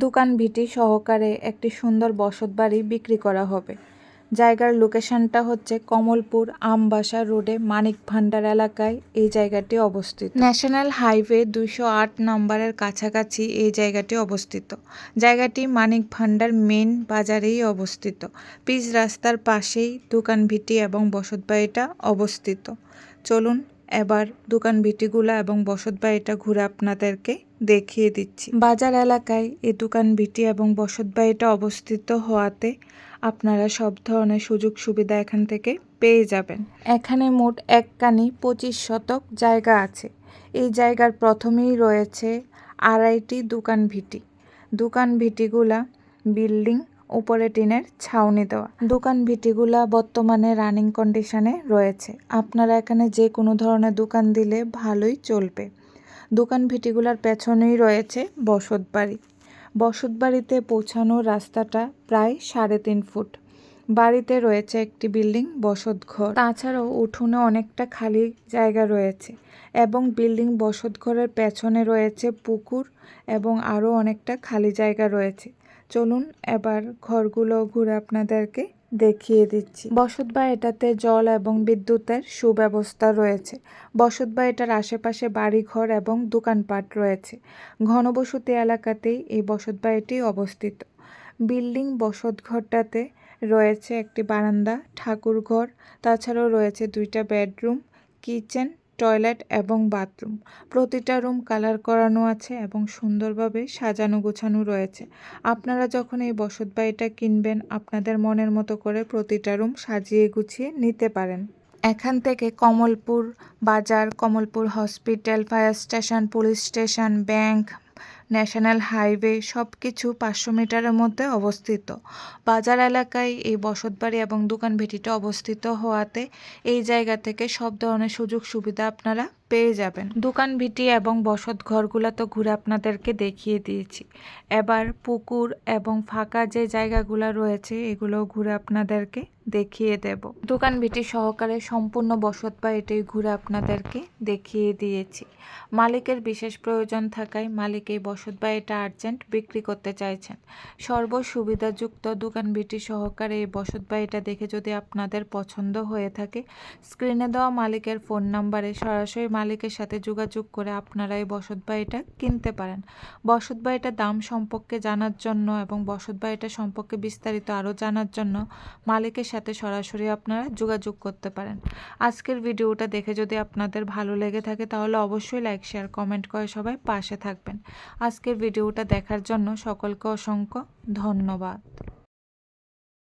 দোকান ভিটি সহকারে একটি সুন্দর বসত বাড়ি বিক্রি করা হবে। জায়গার লোকেশনটা হচ্ছে কমলপুর আমবাসা রোডে মানিক ভান্ডার এলাকায় এই জায়গাটি অবস্থিত। ন্যাশনাল হাইওয়ে দুইশো আট নম্বরের কাছাকাছি এই জায়গাটি অবস্থিত। জায়গাটি মানিক ভান্ডার মেন বাজারেই অবস্থিত। পিচ রাস্তার পাশেই দোকান ভিটি এবং বসতবাড়িটা অবস্থিত। চলুন এবার দোকান ভিটিগুলা এবং বসতবাড়িটা ঘুরে আপনাদেরকে দেখিয়ে দিচ্ছি। বাজার এলাকায় এই দোকান ভিটি এবং বসতবাড়িটা অবস্থিত হওয়াতে আপনারা সব ধরনের সুযোগ সুবিধা এখান থেকে পেয়ে যাবেন। এখানে মোট এক কানি পঁচিশ শতক জায়গা আছে। এই জায়গার প্রথমেই রয়েছে আড়াইটি দোকান ভিটি। দোকান ভিটিগুলা বিল্ডিং উপরে টিনের ছাউনি দেওয়া। দোকান ভিটিগুলা বর্তমানে রানিং কন্ডিশনে রয়েছে। আপনারা এখানে যে কোনো ধরনের দোকান দিলে ভালোই চলবে। দোকান ভিটিগুলার পেছনেই রয়েছে বসত বাড়ি। বসত বাড়িতে পৌঁছানোর রাস্তাটা প্রায় সাড়ে তিন ফুট। বাড়িতে রয়েছে একটি বিল্ডিং, বসত ঘর। তাছাড়াও উঠোনে অনেকটা খালি জায়গা রয়েছে এবং বিল্ডিং, বসত ঘরের পেছনে রয়েছে পুকুর এবং আরও অনেকটা খালি জায়গা রয়েছে। চলুন এবার ঘরগুলো ঘুরে আপনাদেরকে দেখিয়ে দিচ্ছি। বসত বাড়িটাতে জল এবং বিদ্যুতের সুব্যবস্থা রয়েছে। বসত বাড়িটার আশেপাশে বাড়িঘর এবং দোকানপাট রয়েছে। ঘনবসতি এলাকাতেই এই বসত বাড়িটি অবস্থিত। বিল্ডিং বসত ঘরটাতে রয়েছে একটি বারান্দা, ঠাকুরঘর, তাছাড়াও রয়েছে দুইটা বেডরুম, কিচেন টয়লেট এবং বাথরুম। প্রতিটা রুম কালার করানো আছে এবং সুন্দরভাবে সাজানো গোছানো রয়েছে। আপনারা যখন এই বসত বাড়িটা কিনবেন, আপনাদের মনের মতো করে প্রতিটা রুম সাজিয়ে গুছিয়ে নিতে পারেন। এখান থেকে কমলপুর বাজার, Kamalpur hospital, fire station, police station, bank national highway সব কিছু পাঁচশো মিটারের মধ্যে অবস্থিত। বাজার এলাকায় এই বসতবাড়ি এবং দোকান ভেটিটা অবস্থিত হওয়াতে এই জায়গা থেকে সব ধরনের সুযোগ সুবিধা আপনারা পেয়ে যাবেন। দোকান ভিটি এবং বসত ঘরগুলো তো ঘুরে আপনাদেরকে দেখিয়ে দিয়েছি। এবার পুকুর এবং ফাঁকা যে জায়গাগুলো রয়েছে এগুলো ঘুরে আপনাদেরকে দেখিয়ে দেব। দোকান ভিটি সহকারে সম্পূর্ণ বসত বাড়িটাই ঘুরে আপনাদেরকে দেখিয়ে দিয়েছি। মালিকের বিশেষ প্রয়োজন থাকায় মালিক এই বসত বা এটা আর্জেন্ট বিক্রি করতে চাইছেন। সর্ব সুবিধাযুক্ত দোকান ভিটি সহকারে এই বসত বা এটা দেখে যদি আপনাদের পছন্দ হয়ে থাকে, স্ক্রিনে দেওয়া মালিকের ফোন নাম্বারে সরাসরি মালিকের সাথে যোগাযোগ করে আপনারা এই বসত বাড়িটা কিনতে পারেন। বসত বাড়িটার দাম সম্পর্কে জানার জন্য এবং বসত বাড়িটা সম্পর্কে বিস্তারিত আরও জানার জন্য মালিকের সাথে সরাসরি আপনারা যোগাযোগ করতে পারেন। আজকের ভিডিওটা দেখে যদি আপনাদের ভালো লেগে থাকে তাহলে অবশ্যই লাইক, শেয়ার, কমেন্ট করে সবাই পাশে থাকবেন। আজকের ভিডিওটা দেখার জন্য সকলকে অসংখ্য ধন্যবাদ।